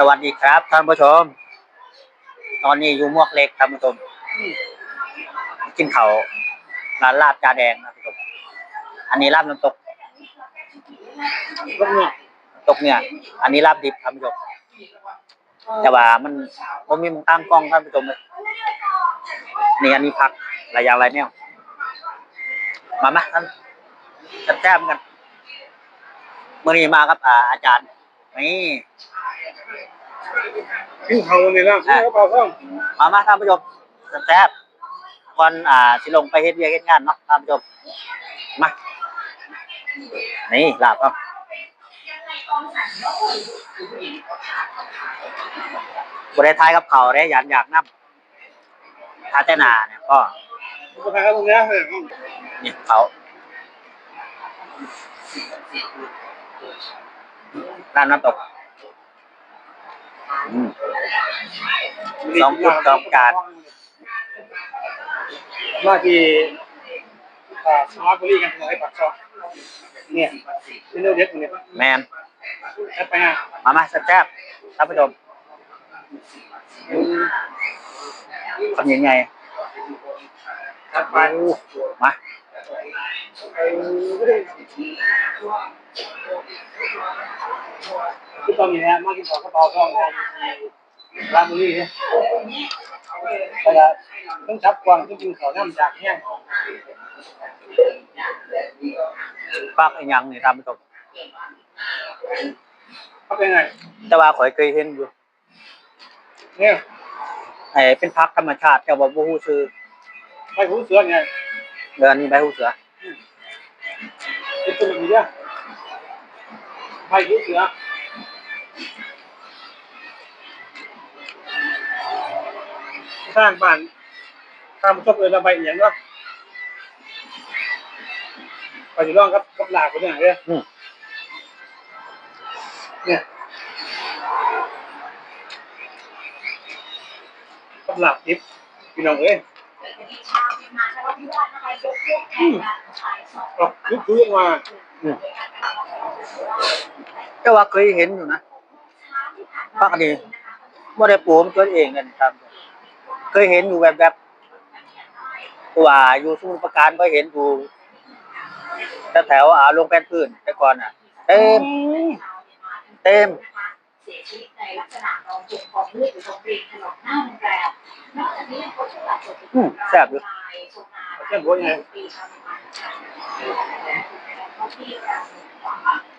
สวัสดีครับท่านผู้ชม ตอนนี้อยู่มวกเล็กท่านผู้ชม กินเขาวร้านลาบจาแดงนะท่านผู้ชม อันนี้ลาบน้ำตกรถเนี่ยตกเนี่ย อันนี้ลาบดิบท่านผู้ชม แต่ว่ามันมันมีมุมตั้งกล้องท่านผู้ชมเลยนี่อันนี้พักหลายอย่างหลายแนวมามาท่านจัดแจ้มกันเมื่อนี้มากับอ่าอาจารย์นี่ ขึ้นเขาเลยนะขึ้นกระเป๋าท่องมามาท่านผู้ชมแซ่บๆก่อนอ่าสิลงไปเฮ็ดเวียกเฮ็ดงานเนาะท่านผู้ชมมานี่ลาบครับบริไทยกับเขาได้ยันอยากนับทาเจนาเนี่ยก็ก็ทางตรงนี้เลยนี่เขาร้านน้ำตกอืม สองคนสองจานว่าที่อ่าสมาร์ทบริกันตรงไหนปักซอยเนี่ยเป็นเรื่องเด็ดตรงนี้แมนแอปไปฮะมามาแซ่บๆท่านผู้ชมทำยังไงแอปไปมา คือตอนนี้นะมากินของกระเป๋าท่องร้านบุรีเนี่ยแต่ละต้องชับกวางต้องกินเขาน้ำจากแห้งฝากอีกอย่างนี่ท่านผู้ชมเขาเป็นไง แต่ว่าข่อยเคยเห็นอยู่เนี่ยไอ้เป็นพักธรรมชาติแต่ว่าบ่ฮู้ชื่อไปหูเสือไงเดือนนี้ใบฮู้เสือเป็นตัวแบบนี้เนี่ยไปหูเสือสร้าง บ้านตามชอบเลยระบายอย่างเนาะไปอยู่ร่องกับกับหลากคนเนี่ยเนี่ยอืม เนี่ยกับหลากทิพย์พี่น้องเอ้ย ออกยุบยุบมาอืมแต่ว่าเคยเห็นอยู่นะพักอันนี้บ่ได้ปลูกมันตัวเองกันครับ เคยเห็นอยู่แบบๆตัวาอยู่สมุทรปราการก็เห็นอยู่แถวๆอ่าลงแป้นพื้นแต่ก่อนอะ เต็ม เต็มเสียชีวิตในลักษณะนอนจมกองเลือดอยู่ตรงริมถนนหน้าโรงแรมนอกจากนี้ยังพบผู้บาดเจ็บอีกอืมแซ่บอยู่รายชนาเช่นหัวยังไงปีชาวเมียนมาที่การ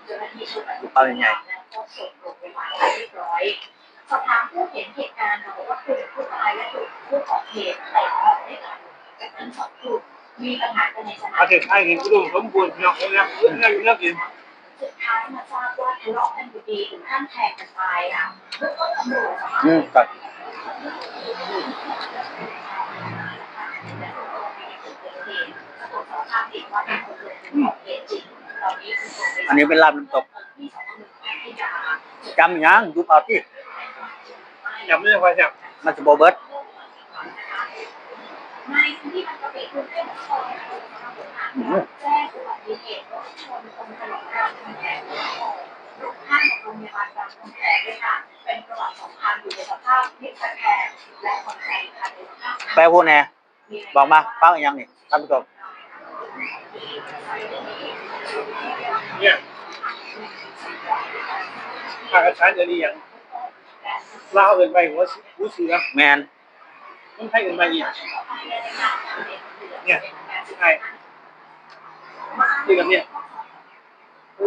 เจ้าหน้าที่ชุดปฏิบัติเอายังไงแล้วก็ส่งโรงพยาบาลเรียบร้อยสอบถามผู้เห็นเหตุการณ์ค่ะบอกว่าคือผู้ตายและถูกผู้ก่อเหตุเตะออกด้วยกันจากนั้นสองกลุ่มมีปัญหากันในสปนามระเทศไทยเห็นอุดมสมบูรณ์พี่น้องเอ้ยนะเรื่องเรื่องกิน สุดท้ายมาทราบว่าทะเลาะกันอยู่ดีถึงขั้นแทงกันตายค่ะเบื้องต้นตำรวจสามารถอืมก็อันนี้เป็นลาบน้ำตกจำยังยุบเอาที่ยำไม่ได้ไฟจับมันจะโบเบิร์ตในพื้นที่บางกะปิกรุงเทพมหานครแจ้งอุบัติเหตุรถชนตรงถนนรามคำแหง ตรงข้ามกับโรงพยาบาลรามคำแหงด้วยค่ะเป็นกระบะสองคันอยู่ในสภาพพลิกตะแคงและคนขับคันในสภาพแปลพูดแน่บอกมาฟังอีกยังนี่ท่านผู้ชมเนี่ยถ้ากระชั้นจะดีอย่างลาวเกินไปหัวหูเสือแมนต้องให้เกินไปอีกเนี่ยใช่คือกับเนี่ย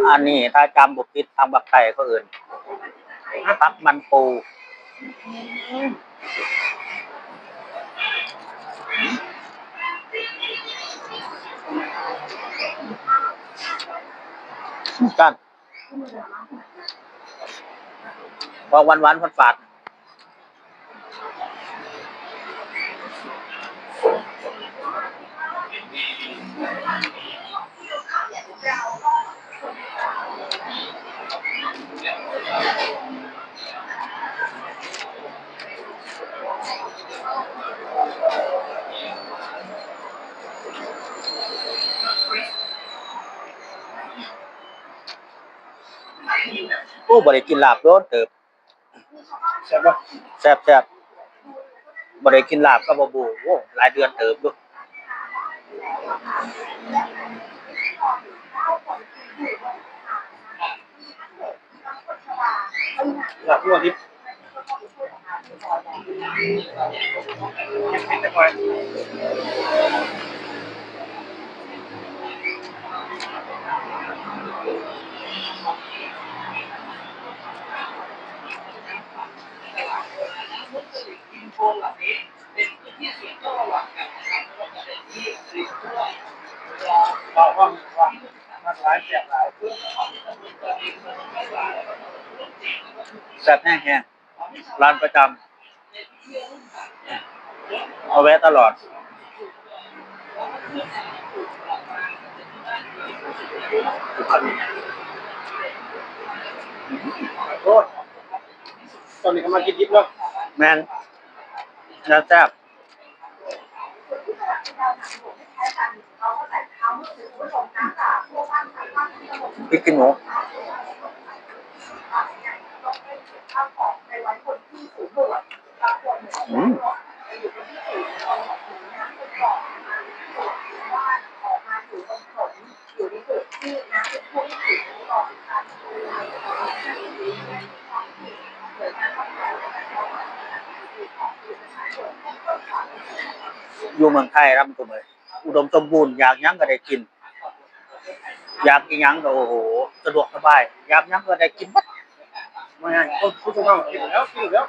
อันนี้ถ้าจำบุผิดทางบักไก่ก็อื่นพักมันปูกันพอวันวันๆฟัดฝาด อ้บริกินลาบโดนเติบใช่ปะแซ่บแซ่บบ่ได้กินลาบกับบ่บูโอ้หลายเดือนเติบอยู่หลับนวดทิพย์ยังเป็นแต่ควายบอกว่าว่ามันหลายเสียบหลาย แซ่บแห้งๆ ร้านประจำเอาแวะตลอด โอ้ยตอนนี้ก็มากินดิบแล้วแม่นแล้วแซ่บพริกขี้หนู อืมอยู่เมืองไทยรับตัวเลยอุดมสมบูรณ์อยากยั้งก็ได้กิน อยากกินยั้งก็โอ้โห สะดวกสบาย อยากยั้งก็ได้กินหมด ไม่ไงคนผู้ชมเรากินแล้วกินแล้ว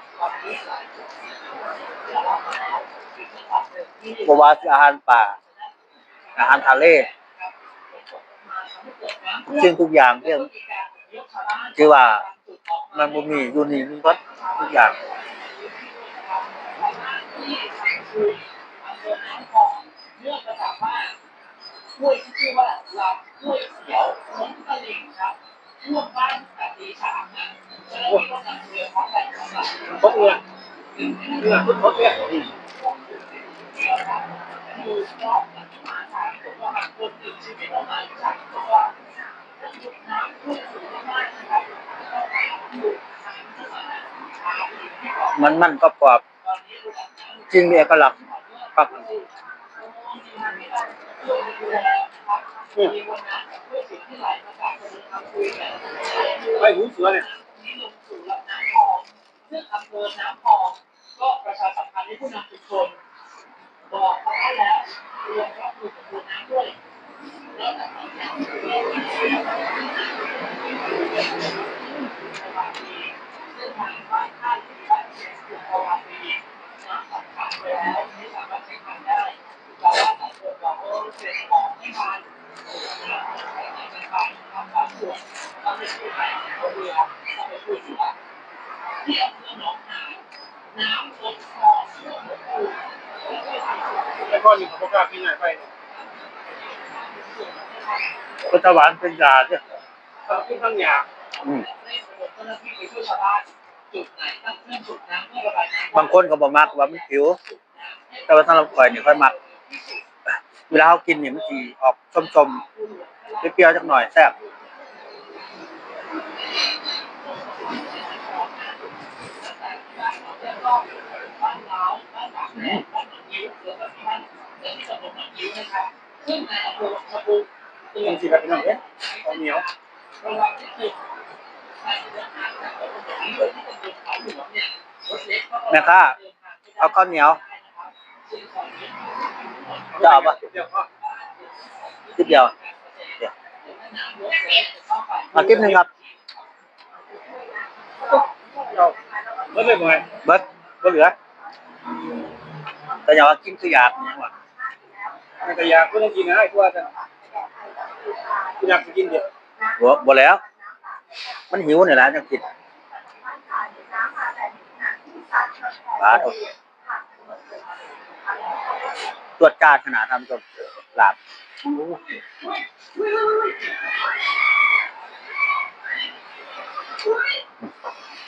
บว่าสิอาหารป่า อาหารทะเลซึ่งทุกอย่างเรื่องที่ว่ามันบ่มีอยู่นี่มีหมดทุกอย่างห้วยที่ชื่อว่าลำห้วยเขียำลังพบเนื้อเนื้อพุทธพบเนี่ยดูรอบหลังมาสายผมว่าคนอื่นชีวิตประมาณสามตัวจุดน้ำท่วมสูงมากนะครับมันมันก็กรอบจริงมีเอกลักษณ์ครับมีวันนั้นด้วยสิ่งที่ไหลมาจากคนทำคุยกันไปหูเสือเนี่ย นี้ลงสู่ลำน้ำพอง ซึ่งอำเภอน้ำพองก็ประชาสัมพันธ์ให้ผู้นำชุมชนบอกเขาแล้วรวมรับมือกับน้ำด้วยแล้วแต่ตอนนี้ซึ่งทางบ้านท่าที่บ้านเชียงสุขวารีน้ำสำคัญไปแล้วไม่สามารถใช้งานได้แต่ว่าแต่เกิดบอกว่าเสร็จของไม่ทันใช้งานกันไปทำบางส่วนก็ไม่ช่วยไปเอาเรือเข้าไปช่วยเหลือที่อำเภอหนองหานน้ำล้นคลองท่วมหมดคู ไอ้ก้อนนี่เขาบอกกล้ากินไหนไปเนี่ยก็ตะหวานเป็นยาเนี่ยเขาขึ้นข้างหยาอืมให้ระบบเจ้าหน้าที่ไปช่วยชาวบ้านจุดไหนตั้งเครื่องสูบน้ำเพื่อระบายน้ำบางคนก็บ่มักว่ามันผิว แต่ว่าสำหรับข่อยนี่ค่อยมัก เวลาเขากินนี่มันสิออกชมๆเปรี้ยวๆจักหน่อยแซ่บบ้านเราบ้านหลังแรกบ้านหลังยิ้วแล้วก็ที่บ้านแล้วที่ตำบลหลังยิ้วนะครับซึ่งในอำเภอชะพูเตือเป็นนสีแบบนี้เนี่ยเอาเหนียวระวังที่สุดในเรื่องการจัดระบบนี้โดยเหลวงเนี่ยรถเล็กก็แม่ค้าเอาข้าวเหนียวจะเอาปะคลิปเดียวเดียวมาคลิปหนึ่งครับเอาเมื่อไหร่บ่อยเบิดบ่เหลือแต่อย่าว่ากินคืออยากอหยังวะ ม่แต่อยากก็ต้องกินนะไอ้ตัวกันกินอยากกินเดี๋ยวบ่บ่แล้ว มันหิวนี่แหละจังกินบาดตรวจการขนาดทำจนหลับ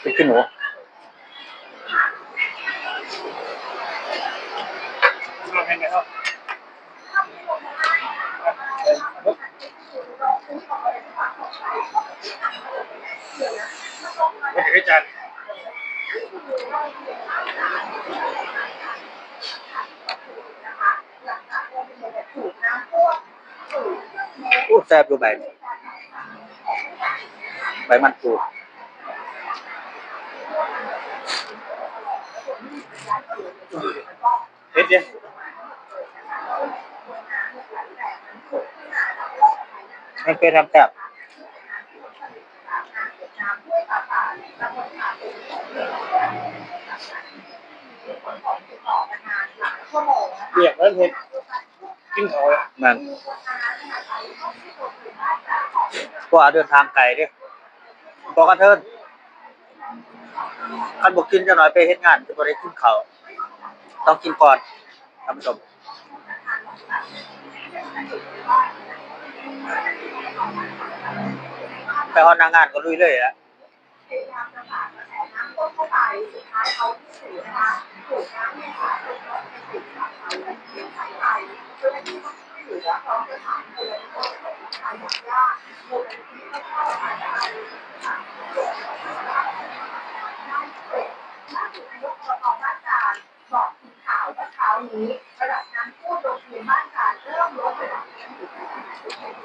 ไปขึ้นหนูมาแข่งกันเนาะ ไม่ถึงจานอู้แซ่บอยู่ใบใบมันปูเฮ็ดเนี่ย มันเป็นทำแซ่บเรียกแล้วเฮ็ดกินเขาวมันเพราะว่าเดินทางไกลเด้บอกกันเทินคันบอกกินจะหน่อยไปเฮ็ดงานจะบ่ได้กินข้าวต้องกินก่อนท่านผู้ชม ไปฮอดหนางานก็ลุยเลยละบอกทีมข่าวเมื่อเช้านี้ระดับน้ำท่วมโรงเรียนบ้านการเริ่มลดระดับน้ำอยู่ที่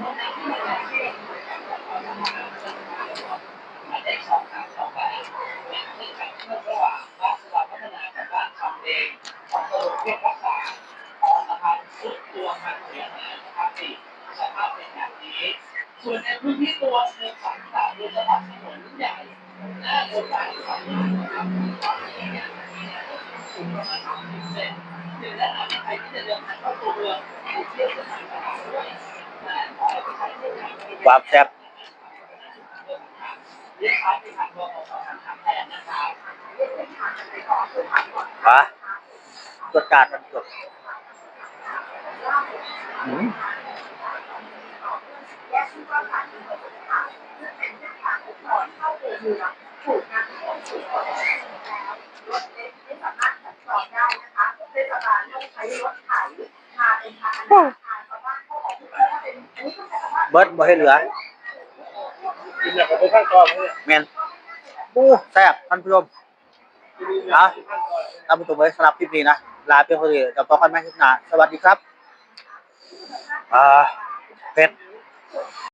Okay. ความแซ่บปทางบกสทางแทนนะตรวจการมันจดอืมแยกที่ว่าการเป็นะซึ่งเป็นเส้นทางก่อนเข้าตัวเมืองถูกน้ำท่วมสูงกแล้วรถเล็กไม่สามารถสัญจรได้นะคะเทศบาลต้องใช้รถ เบิดบ่ให้เหลือกินแบบไปข้างตอนเลยแมนอู้แซ่บท่านผู้ชมนะท่านผู้ชมไว้สำหรับคลิปนี้นะ ลาเพียงเท่านี้จะพบกันใหม่คลิปหน้า สวัสดีครับ อ่าเผ็ด